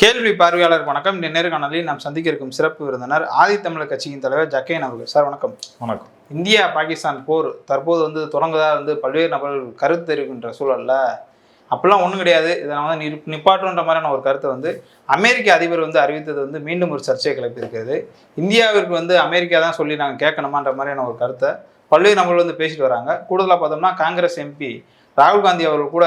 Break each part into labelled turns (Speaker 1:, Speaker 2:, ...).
Speaker 1: கேள்வி பார்வையாளர் வணக்கம். இந்த நேர்காணலில் நாம் சந்திக்க இருக்கும் சிறப்பு விருந்தினர் ஆதித்தமிழர் கட்சியின் தலைவர் ஜக்கையன் அவர்கள். சார் வணக்கம்.
Speaker 2: வணக்கம்.
Speaker 1: இந்தியா பாகிஸ்தான் போர் தற்போது வந்து தொடங்குதா வந்து பல்வேறு நபர்கள் கருத்து தெரிவிக்கின்ற சூழல்ல அப்பெல்லாம் ஒன்றும் கிடையாது. இதை நான் வந்து நிப் நிப்பாட்டுன்ற மாதிரியான ஒரு கருத்தை வந்து அமெரிக்க அதிபர் வந்து அறிவித்தது வந்து மீண்டும் ஒரு சர்ச்சையை கிளப்பியிருக்கிறது. இந்தியாவிற்கு வந்து அமெரிக்கா தான் சொல்லி நாங்கள் கேட்கணுமான்ற மாதிரியான ஒரு கருத்தை பல்வேறு நபர்கள் வந்து பேசிட்டு வராங்க. கூடுதலாக பார்த்தோம்னா காங்கிரஸ் எம்பி ராகுல் காந்தி அவர்கள் கூட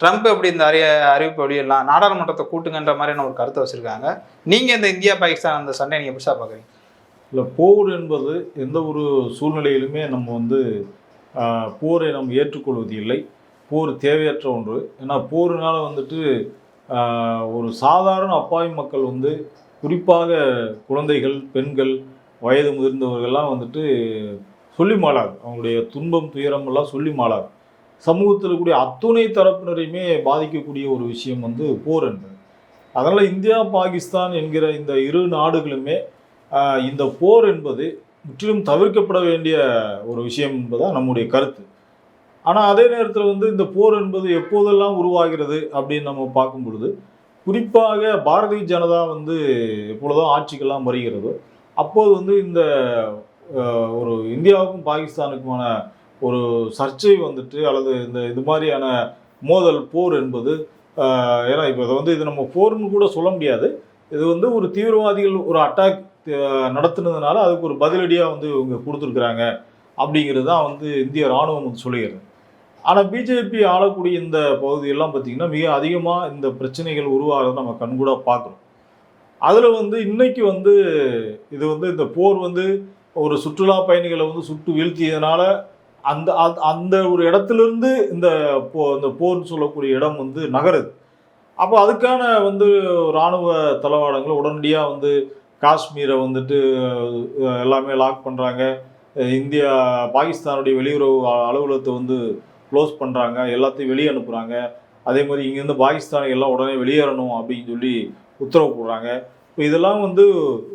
Speaker 1: ட்ரம்ப் எப்படி இந்த அறிய அறிவிப்பு வெளியிடலாம் நாடாளுமன்றத்தை கூட்டுங்கன்ற மாதிரியான ஒரு கருத்தை வச்சுருக்காங்க. நீங்கள் இந்த இந்தியா பாகிஸ்தான் அந்த சண்டை நீங்கள் எப்படிசா பார்க்குறீங்க?
Speaker 2: இல்லை போர் என்பது எந்த ஒரு சூழ்நிலையிலுமே நம்ம வந்து போரை நம்ம ஏற்றுக்கொள்வது இல்லை. போர் தேவையற்ற ஒன்று. ஏன்னா போர்னால் வந்துட்டு ஒரு சாதாரண அப்பாவி மக்கள் வந்து குறிப்பாக குழந்தைகள் பெண்கள் வயது முதிர்ந்தவர்கள்லாம் வந்துட்டு சொல்லி மாளாது. அவங்களுடைய துன்பம் துயரம் எல்லாம் சொல்லி மாளாது. சமூகத்தில் கூடிய அத்துணை தரப்பினரையுமே பாதிக்கக்கூடிய ஒரு விஷயம் வந்து போர் என்பது. அதனால் இந்தியா பாகிஸ்தான் என்கிற இந்த இரு நாடுகளுமே இந்த போர் என்பது முற்றிலும் தவிர்க்கப்பட வேண்டிய ஒரு விஷயம் என்பதுதான் நம்முடைய கருத்து. ஆனால் அதே நேரத்தில் வந்து இந்த போர் என்பது எப்போதெல்லாம் உருவாகிறது அப்படின்னு நம்ம பார்க்கும் பொழுது குறிப்பாக பாரதிய ஜனதா வந்து எப்பொழுதும் ஆட்சிக்கெல்லாம் வருகிறதோ அப்போது வந்து இந்த ஒரு இந்தியாவுக்கும் பாகிஸ்தானுக்குமான ஒரு சர்ச்சை வந்துட்டு அல்லது இந்த இது மாதிரியான மோதல் போர் என்பது ஏன்னா இப்போ இதை வந்து இது நம்ம போர்னு கூட சொல்ல முடியாது. இது வந்து ஒரு தீவிரவாதிகள் ஒரு அட்டாக் நடத்துனதுனால அதுக்கு ஒரு பதிலடியாக வந்து இவங்க கொடுத்துருக்குறாங்க அப்படிங்கிறது தான் வந்து இந்திய ராணுவம் வந்து சொல்லுகிறது. ஆனால் பிஜேபி ஆளக்கூடிய இந்த பகுதியெல்லாம் பார்த்திங்கன்னா மிக அதிகமாக இந்த பிரச்சனைகள் உருவாகிறத நம்ம கண்கூடாக பார்க்குறோம் அதில் வந்து இன்றைக்கி வந்து இது வந்து இந்த போர் வந்து ஒரு சுற்றுலா பயணிகளை வந்து சுட்டு வீழ்த்தியதுனால அந்த அந்த- அந்த ஒரு இடத்துலேருந்து இந்த போ இந்த போர்னு சொல்லக்கூடிய இடம் வந்து நகருது. அப்போ அதுக்கான வந்து இராணுவ தளவாடங்கள் உடனடியாக வந்து காஷ்மீரை வந்துட்டு எல்லாமே லாக் பண்ணுறாங்க இந்தியா பாகிஸ்தானுடைய வெளியுறவு அலுவலகத்தை வந்து க்ளோஸ் பண்ணுறாங்க எல்லாத்தையும் வெளியே அனுப்புகிறாங்க அதே மாதிரி இங்கேருந்து பாகிஸ்தானை எல்லாம் உடனே வெளியேறணும் அப்படின்னு சொல்லி உத்தரவு போடுறாங்க. இப்போ இதெல்லாம் வந்து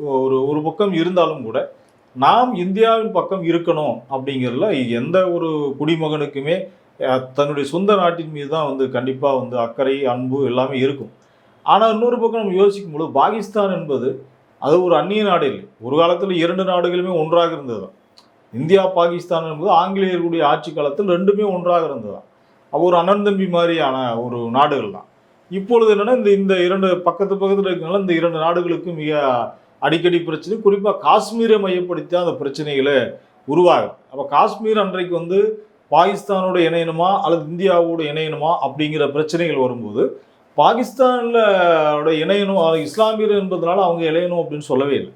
Speaker 2: ஒரு ஒரு பக்கம் இருந்தாலும் கூட நாம் இந்தியாவின் பக்கம் இருக்கணும் அப்படிங்கிறதுல எந்த ஒரு குடிமகனுக்குமே தன்னுடைய சொந்த நாட்டின் மீது தான் வந்து கண்டிப்பாக வந்து அக்கறை அன்பு எல்லாமே இருக்கும். ஆனால் இன்னொரு பக்கம் நம்ம யோசிக்கும் பொழுது பாகிஸ்தான் என்பது அது ஒரு அந்நிய நாடு இல்லை. ஒரு காலத்தில் இரண்டு நாடுகளுமே ஒன்றாக இருந்தது. இந்தியா பாகிஸ்தான் என்பது ஆங்கிலேயர்களுடைய ஆட்சி காலத்தில் ரெண்டுமே ஒன்றாக இருந்தது. அப்போ ஒரு அண்ணன் தம்பி மாதிரியான ஒரு நாடுகள் தான். இப்பொழுது என்னென்னா இந்த இந்த இரண்டு பக்கத்து பக்கத்தில் இருக்கனால இந்த இரண்டு நாடுகளுக்கு மிக அடிக்கடி பிரச்சனை. குறிப்பாக காஷ்மீரை மையப்படுத்தி தான் அந்த பிரச்சனைகளை உருவாகும் அப்போ காஷ்மீர் அன்றைக்கு வந்து பாகிஸ்தானோட இணையணுமா அல்லது இந்தியாவோட இணையணுமா அப்படிங்கிற பிரச்சனைகள் வரும்போது பாகிஸ்தானில் இணையணும் இஸ்லாமியர் என்பதனால அவங்க இணையணும் அப்படின்னு சொல்லவே இல்லை.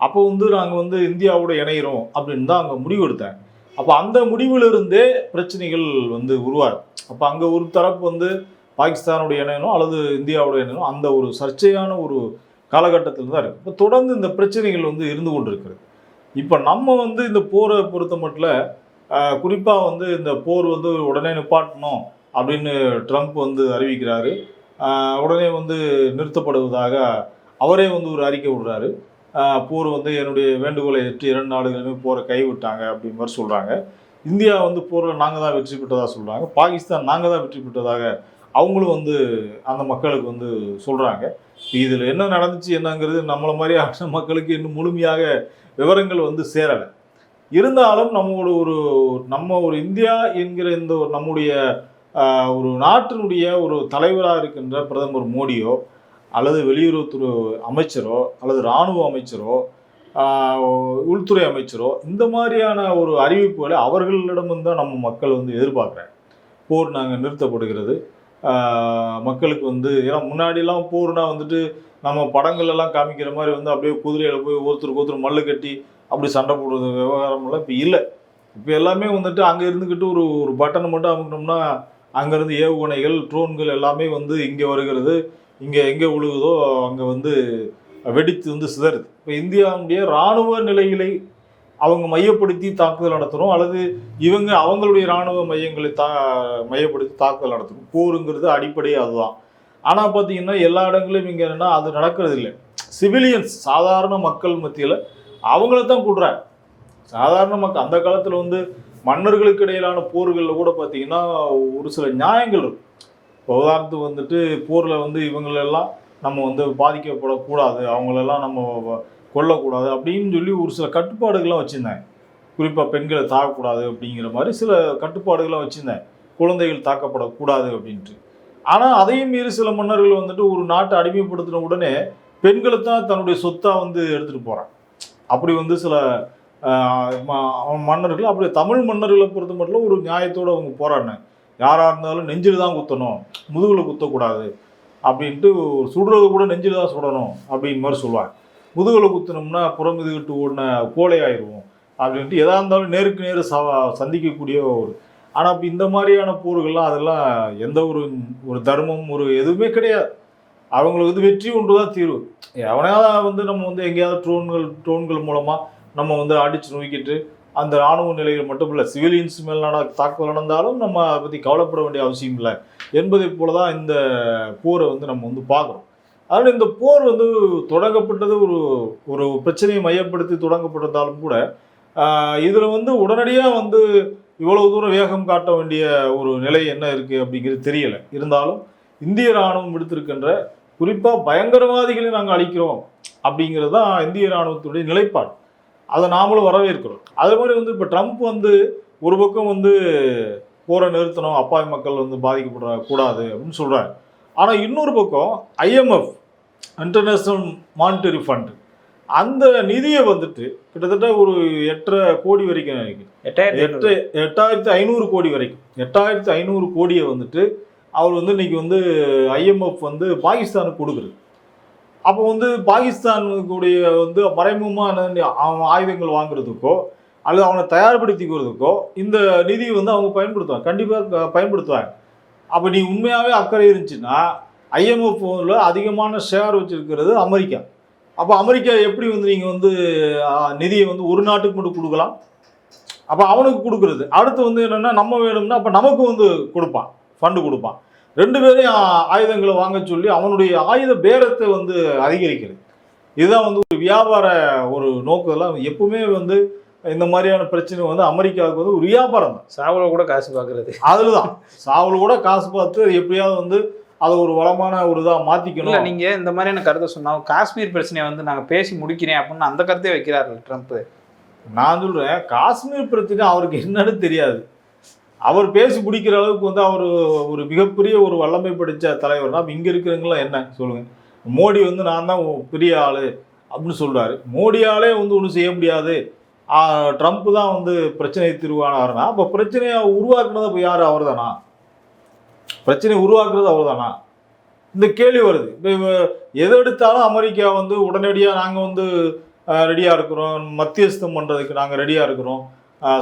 Speaker 2: அப்போ வந்து நாங்கள் வந்து இந்தியாவோட இணையிறோம் அப்படின்னு தான் அங்கே முடிவு எடுத்தாங்க. அப்போ அந்த முடிவிலிருந்தே பிரச்சனைகள் வந்து உருவாகும் அப்போ அங்கே ஒரு தரப்பு வந்து பாகிஸ்தானோட இணையணும் அல்லது இந்தியாவோட இணையணும் அந்த ஒரு சர்ச்சையான ஒரு காலகட்டத்தில் தான் இருக்குது இப்போ தொடர்ந்து இந்த பிரச்சனைகள் வந்து இருந்து கொண்டிருக்கிறது. இப்போ நம்ம வந்து இந்த போரை பொறுத்த மட்டும் குறிப்பாக வந்து இந்த போர் வந்து உடனே நிப்பாட்டணும் அப்படின்னு ட்ரம்ப் வந்து அறிவிக்கிறாரு. உடனே வந்து நிறுத்தப்படுவதாக அவரே வந்து ஒரு அறிக்கை விடுறாரு. போர் வந்து என்னுடைய வேண்டுகோளை எட்டு இரண்டு நாடுகளுமே போரை கைவிட்டாங்க அப்படின்னு மாதிரி சொல்கிறாங்க இந்தியா வந்து போரில் நாங்கள் தான் வெற்றி பெற்றதாக சொல்கிறாங்க பாகிஸ்தான் நாங்கள் தான் வெற்றி பெற்றதாக அவங்களும் வந்து அந்த மக்களுக்கு வந்து சொல்கிறாங்க இதில் என்ன நடந்துச்சு என்னங்கிறது நம்மளை மாதிரியான மக்களுக்கு இன்னும் முழுமையாக விவரங்கள் வந்து சேரலை. இருந்தாலும் நம்மளோட ஒரு நம்ம ஒரு இந்தியா என்கிற இந்த ஒரு நம்முடைய ஒரு நாட்டினுடைய ஒரு தலைவராக இருக்கின்ற பிரதமர் மோடியோ அல்லது வெளியுறவுத்துறை அமைச்சரோ அல்லது இராணுவ அமைச்சரோ உள்துறை அமைச்சரோ இந்த மாதிரியான ஒரு அறிவிப்புகளை அவர்களிடமிருந்து தான் நம்ம மக்கள் வந்து எதிர்பார்க்குறாங்க. போர் நாங்கள் நிறுத்தப்படுகிறது. மக்களுக்கு வந்து ஏன்னா முன்னாடிலாம் போர்னா வந்துட்டு நம்ம படங்கள் எல்லாம் காமிக்கிற மாதிரி வந்து அப்படியே குதிரையில் போய் ஒருத்தருக்கு ஒருத்தர் மல்லு கட்டி அப்படி சண்டை போடுறது விவகாரமெல்லாம் இப்போ இல்லை. இப்போ எல்லாமே வந்துட்டு அங்கே இருந்துக்கிட்டு ஒரு ஒரு பட்டனை மட்டும் அமுக்கினோம்னா அங்கேருந்து ஏவுகணைகள் ட்ரோன்கள் எல்லாமே வந்து இங்கே வருகிறது. இங்கே எங்கே விழுகுதோ அங்கே வந்து வெடித்து வந்து சிதறுது. இப்போ இந்தியாவுடைய இராணுவ நிலைகளை அவங்க மையப்படுத்தி தாக்குதல் நடத்தணும் அல்லது இவங்க அவங்களுடைய இராணுவ மையங்களை தா மையப்படுத்தி தாக்குதல் நடத்தணும். போருங்கிறது அடிப்படையே அதுதான். ஆனால் பார்த்தீங்கன்னா எல்லா இடங்களிலும் இங்கே என்னென்னா அது நடக்கிறது இல்லை சிவிலியன்ஸ் சாதாரண மக்கள் மத்தியில் அவங்கள தான் கூடுறாங்க சாதாரண மக்கள் அந்த காலத்தில் வந்து மன்னர்களுக்கு இடையிலான போர்களில் கூட பார்த்தீங்கன்னா ஒரு சில நியாயங்கள் இருக்கும். இப்போ உதாரணத்துக்கு வந்துட்டு போரில் வந்து இவங்களெல்லாம் நம்ம வந்து பாதிக்கப்படக்கூடாது. அவங்களெல்லாம் நம்ம கொல்லக்கூடாது அப்படின்னு சொல்லி ஒரு சில கட்டுப்பாடுகள்லாம் வச்சுருந்தேன் குறிப்பாக பெண்களை தாக்கக்கூடாது அப்படிங்கிற மாதிரி சில கட்டுப்பாடுகள்லாம் வச்சுருந்தேன் குழந்தைகள் தாக்கப்படக்கூடாது அப்படின்ட்டு. ஆனால் அதையும் மீறி சில மன்னர்கள் வந்துட்டு ஒரு நாட்டை அடிமைப்படுத்தின உடனே பெண்களை தான் தன்னுடைய சொத்தாக வந்து எடுத்துகிட்டு போகிறான் அப்படி வந்து சில மன்னர்கள் அப்படி தமிழ் மன்னர்களை பொறுத்த மட்டும் ஒரு நியாயத்தோடு அவங்க போராடினாங்க யாராக இருந்தாலும் நெஞ்சில் தான் குத்தணும் முதுகில் குத்தக்கூடாது அப்படின்ட்டு சுடுறது கூட நெஞ்சில் தான் சுடணும் அப்படின் மாதிரி சொல்லுவாங்க. முதுகலை குத்தினோம்னா புறம் இதுகிட்டு ஓடின கோழை ஆயிடுவோம் அப்படின்ட்டு எதாக இருந்தாலும் நேருக்கு நேர் சவா சந்திக்கக்கூடிய ஒரு ஆனால் இப்போ இந்த மாதிரியான போர்கள்லாம் அதெல்லாம் எந்த ஒரு ஒரு தர்மம் ஒரு எதுவுமே கிடையாது. அவங்களுக்கு வந்து வெற்றி ஒன்று தான் தீர்வு. எவனையாவது வந்து நம்ம வந்து எங்கேயாவது ட்ரோன்கள் ட்ரோன்கள் மூலமாக நம்ம வந்து அடித்து நோக்கிட்டு அந்த ராணுவ நிலையில் மட்டும் இல்லை சிவிலியன்ஸ் மேல் நட தாக்குதல் நடந்தாலும் நம்ம அதை பற்றி கவலைப்பட வேண்டிய அவசியம் இல்லை என்பதை போல தான் இந்த போரை வந்து நம்ம வந்து பார்க்குறோம். அதனால் இந்த போர் வந்து தொடங்கப்பட்டது ஒரு ஒரு பிரச்சனையை மையப்படுத்தி தொடங்கப்பட்டிருந்தாலும் கூட இதில் வந்து உடனடியாக வந்து இவ்வளவு தூரம் வேகம் காட்ட வேண்டிய ஒரு நிலை என்ன இருக்குது அப்படிங்கிறது தெரியலை. இருந்தாலும் இந்திய ராணுவம் விடுத்திருக்கின்ற குறிப்பாக பயங்கரவாதிகளை நாங்கள் அழிக்கிறோம் அப்படிங்கிறது தான் இந்திய ராணுவத்தினுடைய நிலைப்பாடு. அதை நாமளும் வரவேற்கிறோம். அதே மாதிரி வந்து இப்போ ட்ரம்ப் வந்து ஒரு பக்கம் வந்து போரை நிறுத்தணும் அப்பாவி மக்கள் வந்து பாதிக்கப்பட கூடாது அப்படின்னு சொல்கிறாங்க ஆனால் இன்னொரு பக்கம் ஐஎம்எஃப் இன்டர்நேஷ்னல் மானிட்டரி ஃபண்ட் அந்த நிதியை வந்துட்டு கிட்டத்தட்ட ஒரு எட்டரை கோடி வரைக்கும் எட்டு எட்டாயிரத்தி ஐநூறு கோடி வரைக்கும். எட்டாயிரத்தி ஐநூறு கோடியை வந்துட்டு அவர் வந்து இன்னைக்கு வந்து ஐஎம்எஃப் வந்து பாகிஸ்தானுக்கு கொடுக்குறது அப்போ வந்து பாகிஸ்தானுக்குடைய வந்து மறைமுகமான அவன் ஆயுதங்கள் வாங்குறதுக்கோ அல்லது அவனை தயார்படுத்திக்கிறதுக்கோ இந்த நிதி வந்து அவங்க பயன்படுத்துவாங்க. கண்டிப்பாக பயன்படுத்துவாங்க. அப்போ நீ உண்மையாகவே அக்கறை இருந்துச்சுன்னா ஐஎம்எஃப்ல அதிகமான ஷேர் வச்சிருக்கிறது அமெரிக்கா. அப்போ அமெரிக்கா எப்படி வந்து நீங்கள் வந்து நிதியை வந்து ஒரு நாட்டுக்கு மட்டும் கொடுக்கலாம்? அப்போ அவனுக்கு கொடுக்குறது. அடுத்து வந்து என்னென்னா நம்ம வேணும்னா அப்போ நமக்கு வந்து கொடுப்பான். ஃபண்டு கொடுப்பான். ரெண்டு பேரையும் ஆயுதங்களை வாங்க சொல்லி அவனுடைய ஆயுத பேரத்தை வந்து அதிகரிக்கிறது. இதுதான் வந்து ஒரு வியாபார ஒரு நோக்கெல்லாம் எப்பவுமே வந்து இந்த மாதிரியான பிரச்சனை வந்து அமெரிக்காவுக்கு வந்து ஒரு வியாபாரம் தான்.
Speaker 1: சாவுல கூட காசு பார்க்கறது
Speaker 2: அதில் தான் சாவல் கூட காசு பார்த்து அது எப்படியாவது வந்து அதை ஒரு வளமான ஒரு இதாக
Speaker 1: இல்ல
Speaker 2: மாற்றிக்கணும்
Speaker 1: நீங்க இந்த மாதிரியான கருத்தை சொன்னா காஷ்மீர் பிரச்சனையை வந்து நாங்க பேசி முடிக்கிறேன் அப்படின்னு அந்த கருத்தை வைக்கிறாரு ட்ரம்ப்.
Speaker 2: நான் சொல்கிறேன் காஷ்மீர் பிரச்சனை அவருக்கு என்னன்னு தெரியாது. அவர் பேசி பிடிக்கிற அளவுக்கு வந்து அவர் ஒரு மிகப்பெரிய ஒரு வல்லமை படித்த தலைவர்னா இங்க இருக்கிறவங்களாம் என்ன? சொல்லுங்க. மோடி வந்து நான் தான் பெரிய ஆளு அப்படின்னு சொல்றாரு. மோடியாலே வந்து ஒன்றும் செய்ய முடியாது. ட்ரம்ப் தான் வந்து பிரச்சனை தீர்வானாருன்னா அப்போ பிரச்சனையை உருவாக்குனது அப்போ யார்? அவர் தானா பிரச்சனை உருவாக்குறது அவ்வளோதானா இந்த கேள்வி வருது. இப்போ எது எடுத்தாலும் அமெரிக்கா வந்து உடனடியாக நாங்கள் வந்து ரெடியாக இருக்கிறோம். மத்தியஸ்தம் பண்ணுறதுக்கு நாங்கள் ரெடியாக இருக்கிறோம்.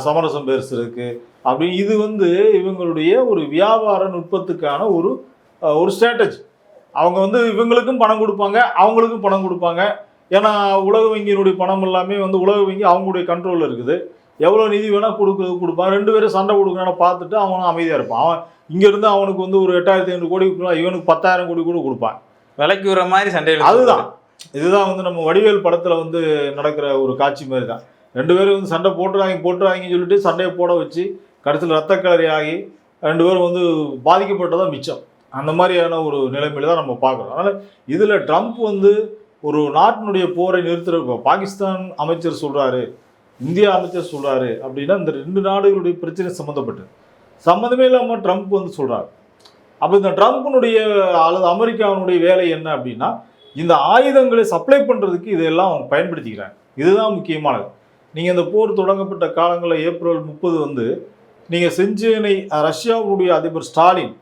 Speaker 2: சமரசம் பேசுறதுக்கு. அப்படி இது வந்து இவங்களுடைய ஒரு வியாபார நுட்பத்துக்கான ஒரு ஒரு ஸ்ட்ராட்டஜி அவங்க வந்து இவங்களுக்கும் பணம் கொடுப்பாங்க அவங்களுக்கும் பணம் கொடுப்பாங்க. ஏன்னா உலக வங்கியினுடைய பணம் எல்லாமே வந்து உலக வங்கி அவங்களுடைய கண்ட்ரோலில் இருக்குது. எவ்வளோ நிதி வேணால் கொடுக்குறது கொடுப்பான். ரெண்டு பேரும் சண்டை கொடுக்குறான்னு பார்த்துட்டு அவனும் அமைதியாக இருப்பான். அவன் இங்கேருந்து அவனுக்கு வந்து ஒரு எட்டாயிரத்தி ஐநூறு கோடி கொடுக்கலாம். இவனுக்கு பத்தாயிரம் கோடி கூட கொடுப்பான்.
Speaker 1: விலைக்கு விடுற மாதிரி சண்டையில்
Speaker 2: அதுதான். இதுதான் வந்து நம்ம வடிவேல் படத்துல வந்து நடக்கிற ஒரு காட்சி மாதிரி தான் ரெண்டு பேரும் வந்து சண்டை போட்டுறாங்க போட்டுறாங்கன்னு சொல்லிட்டு சண்டையை போட வச்சு கடைசியில் ரத்த கலரி ஆகி ரெண்டு பேரும் வந்து பாதிக்கப்பட்டதான் மிச்சம். அந்த மாதிரியான ஒரு நிலைமையில தான் நம்ம பார்க்குறோம். அதனால் இதில் ட்ரம்ப் வந்து ஒரு நாட்டினுடைய போரை நிறுத்துற இப்போ பாகிஸ்தான் அமைச்சர் சொல்றாரு இந்தியா அமைச்சர் சொல்றாரு அப்படின்னா இந்த ரெண்டு நாடுகளுடைய பிரச்சனை சம்மந்தப்பட்டது சம்மந்தமே இல்லாமல் ட்ரம்ப் வந்து சொல்கிறார் அப்போ இந்த ட்ரம்ப்னுடைய அல்லது அமெரிக்காவினுடைய வேலை என்ன அப்படின்னா இந்த ஆயுதங்களை சப்ளை பண்ணுறதுக்கு இதெல்லாம் அவங்க பயன்படுத்திக்கிறாங்க. இதுதான் முக்கியமானது. நீங்கள் இந்த போர் தொடங்கப்பட்ட காலங்களில் ஏப்ரல் முப்பது வந்து நீங்கள் செஞ்சேனை ரஷ்யாவுடைய அதிபர் ஸ்டாலின்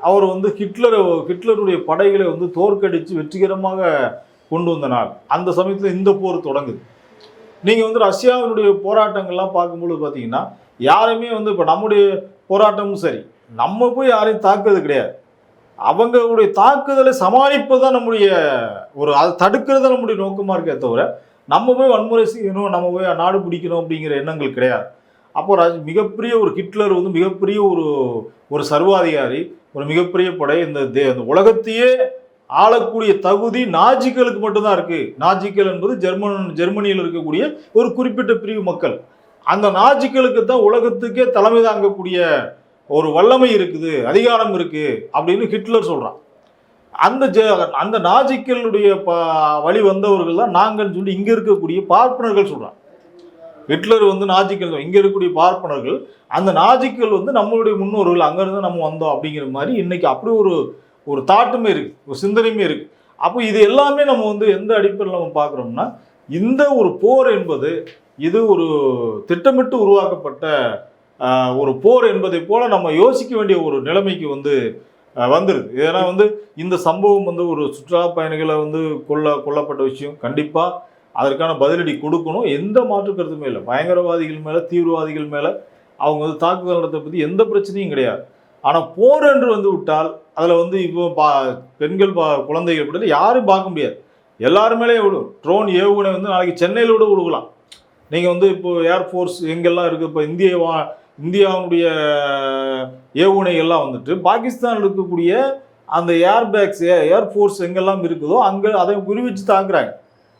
Speaker 2: அவர் வந்து ஹிட்லரை ஹிட்லருடைய படைகளை வந்து தோற்கடித்து வெற்றிகரமாக கொண்டு வந்த நாள் அந்த சமயத்தில் இந்த போர் தொடங்குது. நீங்கள் வந்து ரஷ்யாவினுடைய போராட்டங்கள்லாம் பார்க்கும்பொழுது பார்த்தீங்கன்னா யாருமே வந்து இப்போ நம்முடைய போராட்டமும் சரி நம்ம போய் யாரையும் தாக்குறது கிடையாது. அவங்களுடைய தாக்குதலை சமாளிப்பது தான் நம்முடைய ஒரு அதை தடுக்கிறது தான் நம்முடைய நோக்கமாக இருக்கே தவிர நம்ம போய் வன்முறை செய்யணும் நம்ம போய் நாடு பிடிக்கணும் அப்படிங்கிற எண்ணங்கள் கிடையாது. அப்போ ராஜ் மிகப்பெரிய ஒரு ஹிட்லர் வந்து மிகப்பெரிய ஒரு ஒரு சர்வாதிகாரி ஒரு மிகப்பெரிய படை இந்த தே- இந்த உலகத்தையே ஆளக்கூடிய தகுதி நாஜிக்களுக்கு மட்டும்தான் இருக்குது நாஜிக்கள் என்பது ஜெர்மன் ஜெர்மனியில் இருக்கக்கூடிய ஒரு குறிப்பிட்ட பிரிவு மக்கள். அந்த நாஜிக்களுக்கு தான் உலகத்துக்கே தலைமை தாங்கக்கூடிய ஒரு வல்லமை இருக்குது அதிகாரம் இருக்குது அப்படின்னு ஹிட்லர் சொல்கிறான் அந்த ஜ அந்த நாஜிக்களுடைய ப வழி வந்தவர்கள் தான் நாங்கள்னு சொல்லி இங்கே இருக்கக்கூடிய பார்ப்பனர்கள் சொல்கிறாங்க ஹிட்லர் வந்து நாஜிக்கள் இங்கே இருக்கக்கூடிய பார்ப்பனர்கள் அந்த நாஜிக்கள் வந்து நம்மளுடைய முன்னோர்கள் அங்கேருந்து நம்ம வந்தோம் அப்படிங்கிற மாதிரி இன்றைக்கி அப்படி ஒரு ஒரு தாட்டுமே இருக்குது ஒரு சிந்தனையுமே இருக்குது அப்போ இது எல்லாமே நம்ம வந்து எந்த அடிப்படையில் நம்ம பார்க்குறோம்னா இந்த ஒரு போர் என்பது இது ஒரு திட்டமிட்டு உருவாக்கப்பட்ட ஒரு போர் என்பதை போல நம்ம யோசிக்க வேண்டிய ஒரு நிலைமைக்கு வந்து ஆஹ், வந்துருது. ஏன்னா வந்து இந்த சம்பவம் வந்து ஒரு சுற்றுலா பயணிகளை வந்து கொல்ல கொல்லப்பட்ட விஷயம். கண்டிப்பாக அதற்கான பதிலடி கொடுக்கணும். எந்த மாற்று கருத்துமே இல்லை. பயங்கரவாதிகள் மேலே தீவிரவாதிகள் மேலே அவங்க வந்து தாக்குதல் நடத்த பற்றி எந்த பிரச்சனையும் கிடையாது. ஆனால் போர் என்று வந்து விட்டால் அதில் வந்து இப்போ பா பெண்கள் பா குழந்தைகள் பற்றி யாரும் பார்க்க முடியாது. எல்லாரும் விடும் ட்ரோன் ஏவுகணை வந்து நாளைக்கு சென்னையில் விட விழுகலாம் நீங்கள் வந்து இப்போ ஏர்ஃபோர்ஸ் எங்கெல்லாம் இருக்குது இப்போ இந்திய வா இந்தியாவுடைய ஏவுகணைகள்லாம் வந்துட்டு பாகிஸ்தான் இருக்கக்கூடிய அந்த ஏர்பேக்ஸ் ஏர்ஃபோர்ஸ் எங்கெல்லாம் இருக்குதோ அங்கே அதை குறிவிச்சு தாக்குறாங்க.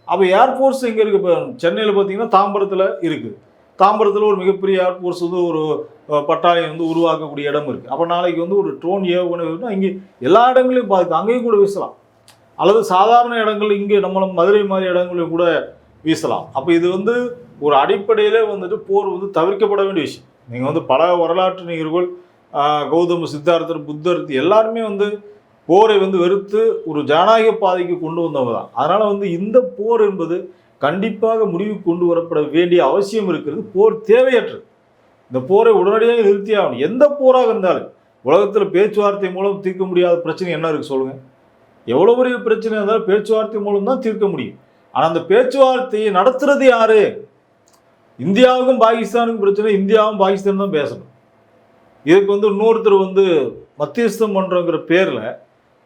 Speaker 2: அப்போ ஏர்ஃபோர்ஸ் எங்கே இருக்குது இப்போ சென்னையில் பார்த்தீங்கன்னா தாம்பரத்தில் இருக்குது தாம்பரத்தில் ஒரு மிகப்பெரிய ஏர்ஃபோர்ஸ் வந்து ஒரு பட்டாளியம் வந்து உருவாக்கக்கூடிய இடம் இருக்குது அப்போ நாளைக்கு வந்து ஒரு ட்ரோன் ஏவுகணை இங்கே எல்லா இடங்களையும் பார்த்து அங்கேயும் கூட வீசலாம். அல்லது சாதாரண இடங்கள் இங்கே நம்மள மதுரை மாதிரி இடங்களையும் கூட வீசலாம். அப்போ இது வந்து ஒரு அடிப்படையிலே வந்துட்டு போர் வந்து தவிர்க்கப்பட வேண்டிய விஷயம். நீங்கள் வந்து பல வரலாற்று நிகழ்வுகள் கௌதம சித்தார்த்தர் புத்தர் எல்லாருமே வந்து போரை வந்து வெறுத்து ஒரு ஜனநாயக பாதைக்கு கொண்டு வந்தவங்க தான். அதனால் வந்து இந்த போர் என்பது கண்டிப்பாக முடிவுக்கு கொண்டு வரப்பட வேண்டிய அவசியம் இருக்கிறது. போர் தேவையற்றது. இந்த போரை உடனடியாக நிறுத்தியே ஆகணும். எந்த போராக இருந்தாலும் உலகத்தில் பேச்சுவார்த்தை மூலம் தீர்க்க முடியாத பிரச்சனை என்ன இருக்குது சொல்லுங்கள் எவ்வளோ பெரிய பிரச்சனை இருந்தாலும் பேச்சுவார்த்தை மூலம் தான் தீர்க்க முடியும். ஆனால் அந்த பேச்சுவார்த்தையை நடத்துறது யாரு? இந்தியாவுக்கும் பாகிஸ்தானுக்கும் பிரச்சனை இந்தியாவும் பாகிஸ்தான் தான் பேசணும். இதுக்கு வந்து இன்னொருத்தர் வந்து மத்தியஸ்தம் பண்ணுறங்கிற பேரில்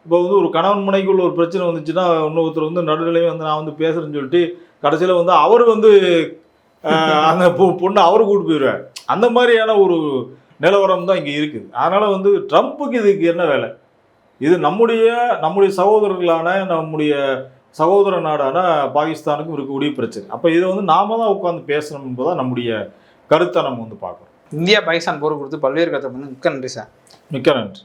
Speaker 2: இப்போ வந்து ஒரு கணவன் மனைக்குள்ள ஒரு பிரச்சனை வந்துச்சுன்னா இன்னொருத்தர் வந்து நடுநிலையை வந்து நான் வந்து பேசுகிறேன்னு சொல்லிட்டு கடைசியில் வந்து அவர் வந்து அந்த பொ- பொண்ணை அவர் கூட்டு போயிடுவார். அந்த மாதிரியான ஒரு நிலவரம் தான் இங்கே இருக்குது. அதனால் வந்து ட்ரம்ப்புக்கு இதுக்கு என்ன வேலை? இது நம்முடைய நம்முடைய சகோதரர்களான நம்முடைய சகோதர நாடான பாகிஸ்தானுக்கும் இருக்கக்கூடிய பிரச்சனை. அப்போ இதை வந்து நாம தான் உட்காந்து பேசணும் என்பதான் நம்முடைய கருத்தை நம்ம வந்து பார்க்குறோம்
Speaker 1: இந்தியா பாகிஸ்தான் போர் கொடுத்து பல்வேறு கருத்தை வந்து மிக்க நன்றி சார்.
Speaker 2: மிக்க நன்றி.